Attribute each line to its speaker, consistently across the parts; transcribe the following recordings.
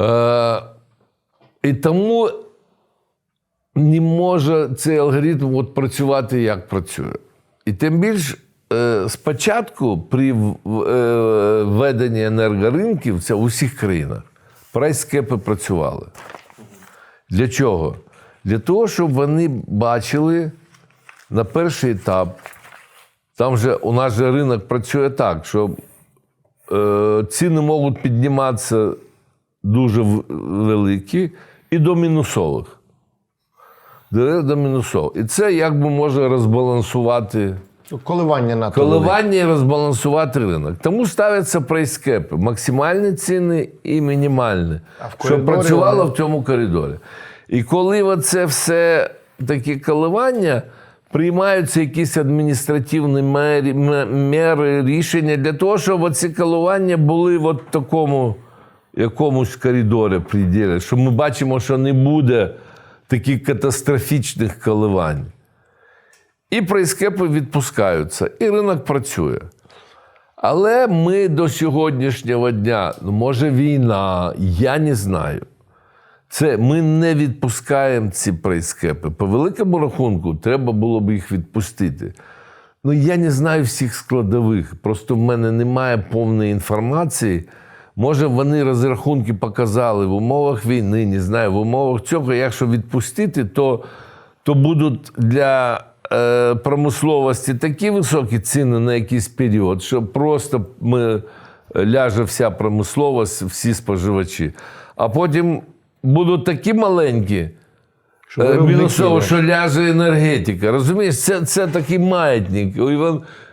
Speaker 1: Е, і тому не може цей алгоритм от працювати, як працює. І тим більш е, спочатку при в- в- е, введенні енергоринків, це у всіх країнах, прайскепи працювали. Для чого? Для того, щоб вони бачили на перший етап, там же у нас же ринок працює так, що е, ціни можуть підніматися дуже великі і до мінусових. До до мінусових. І це якби може розбалансувати
Speaker 2: Коливання надто велике.
Speaker 1: коливання і розбалансувати ринок. Тому ставляться прайскепи, максимальні ціни і мінімальні, щоб працювало в цьому коридорі. І коли оце все такі коливання, приймаються якісь адміністративні мері, м- мери, рішення для того, щоб оці коливання були в такому якомусь коридорі приділі, що ми бачимо, що не буде таких катастрофічних коливань. І прайскепи відпускаються, і ринок працює. Але ми до сьогоднішнього дня, ну, може, війна, я не знаю. Це ми не відпускаємо ці прайскепи. По великому рахунку, треба було б їх відпустити. Ну, я не знаю всіх складових. Просто в мене немає повної інформації. Може, вони розрахунки показали в умовах війни, не знаю, в умовах цього, якщо відпустити, то, то будуть для е, промисловості такі високі ціни на якийсь період, що просто ми, ляже вся промисловість, всі споживачі. А потім будуть такі маленькі,
Speaker 2: Що
Speaker 1: Е, Мінусово, що ляже енергетика. Розумієш, це, це такий маятник.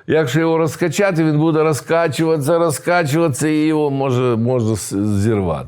Speaker 1: Якщо його розкачати, він буде розкачуватися, розкачуватися, і його може, може зірвати.